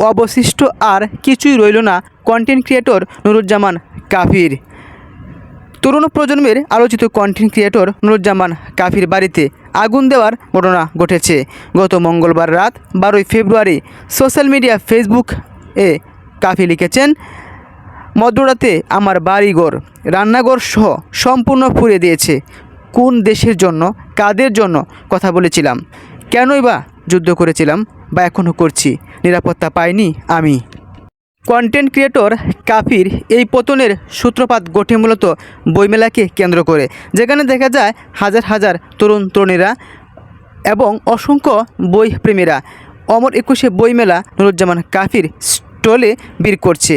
অবশিষ্ট আর কিছুই রইল না কন্টেন্ট ক্রিয়েটর নুরুজ্জামান কাফির। তরুণ প্রজন্মের আলোচিত কন্টেন্ট ক্রিয়েটর নুরুজ্জামান কাফির বাড়িতে আগুন দেওয়ার ঘটনা ঘটেছে। গত মঙ্গলবার রাত বারোই ফেব্রুয়ারি সোশ্যাল মিডিয়া ফেসবুক এ কাফি লিখেছেন, মধ্যরাতে আমার বাড়িঘর রান্নাঘর সহ সম্পূর্ণ পুড়ে দিয়েছে। কোন দেশের জন্য, কাদের জন্য কথা বলেছিলাম? কেনই বা যুদ্ধ করেছিলাম বা এখনও করছি? নিরাপত্তা পাইনি আমি। কন্টেন্ট ক্রিয়েটর কাফির এই পতনের সূত্রপাত ঘটে মূলত বইমেলাকে কেন্দ্র করে, যেখানে দেখা যায় হাজার হাজার তরুণ তরুণীরা এবং অসংখ্য বই প্রেমীরা অমর একুশে বইমেলা নুরুজ্জামান কাফির স্টলে ভিড় করছে।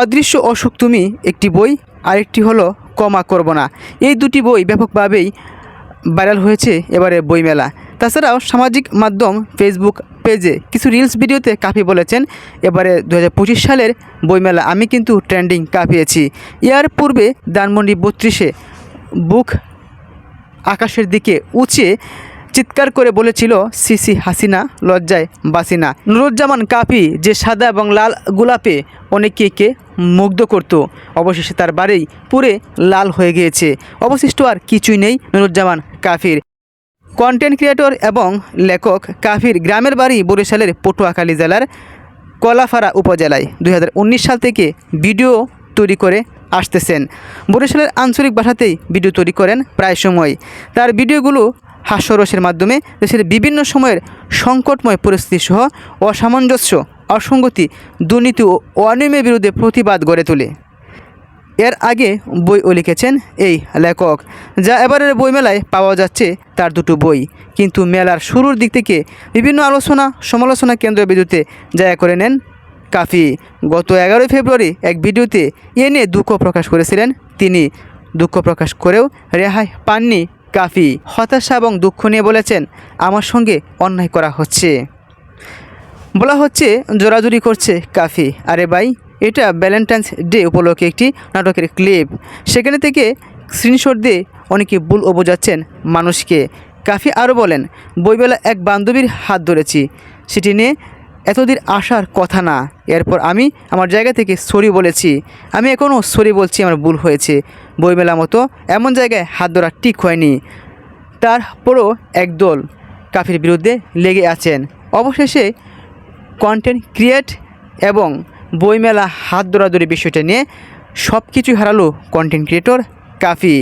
অদৃশ্য অসুখ তুমি একটি বই, আরেকটি হলো কমা করব না। এই দুটি বই ব্যাপকভাবেই ভাইরাল হয়েছে এবারে বইমেলা। তাছাড়াও সামাজিক মাধ্যম ফেসবুক পেজে কিছু রিলস ভিডিওতে কাফি বলেছেন, এবারে দু হাজার পঁচিশ সালের বইমেলা আমি কিন্তু ট্রেন্ডিং কাঁপিয়েছি ইয়ার পূর্বে ধানমন্ডি বত্রিশে বুক আকাশের দিকে উঁচিয়ে চিৎকার করে বলেছিল সিসি হাসিনা, লজ্জায় বাসিনা। নুরুজ্জামান কাফি যে সাদা এবং লাল গোলাপে অনেকেকে মুগ্ধ করত। অবশেষে তার বাড়ি পুরে লাল হয়ে গিয়েছে। অবশিষ্ট আর কিছুই নেই নুরুজ্জামান কাফির। কন্টেন্ট ক্রিয়েটর এবং লেখক কাফির গ্রামের বাড়ি বরিশালের পটুয়াখালী জেলার কলাফাড়া উপজেলায় দুই হাজার উনিশ সাল থেকে ভিডিও তৈরি করে আসতেছেন। বরিশালের আঞ্চলিক ভাষাতেই ভিডিও তৈরি করেন প্রায় সময়। তার ভিডিওগুলো হাস্যরসের মাধ্যমে দেশের বিভিন্ন সময়ের সংকটময় পরিস্থিতি সহ অসামঞ্জস্য অসঙ্গতি দুর্নীতি ও অনিয়মের বিরুদ্ধে প্রতিবাদ গড়ে তোলে। এর আগে বইও লিখেছেন এই লেখক, যা এবারের বইমেলায় পাওয়া যাচ্ছে তার দুটো বই। কিন্তু মেলার শুরুর দিক থেকে বিভিন্ন আলোচনা, সমালোচনা কেন্দ্র বিদ্যুতে জায়গা করে নেন কাফি। গত এগারোই ফেব্রুয়ারি এক ভিডিওতে এ নিয়ে দুঃখ প্রকাশ করেছিলেন তিনি। দুঃখ প্রকাশ করেও রেহাই পাননি কাফি। হতাশা এবং দুঃখ নিয়ে বলেছেন, আমার সঙ্গে অন্যায় করা হচ্ছে। বলা হচ্ছে জোরাজুরি করছে কাফি। আরে ভাই, এটা ভ্যালেন্টাইন্স ডে উপলক্ষে একটি নাটকের ক্লিপ। সেখানে থেকে স্ক্রিনশট দিয়ে অনেকে ভুল ও বোঝাচ্ছেন মানুষকে। কাফি আরও বলেন, বইবেলা এক বান্ধবীর হাত ধরেছি। সেটি নিয়ে এতদিন আসার কথা না। এরপর আমি আমার জায়গা থেকে সরি বলেছি। আমি এখনও সরি বলছি, আমার ভুল হয়েছে। বইমেলা মতো এমন জায়গায় হাত ধরা ঠিক হয়নি। তারপরও একদল কাফির বিরুদ্ধে লেগে আছেন। অবশেষে কন্টেন্ট ক্রিয়েট এবং বইমেলা হাত দৌড়াদৌড়ি বিষয়টা নিয়ে সব কিছুই হারালো কন্টেন্ট ক্রিয়েটর কাফি।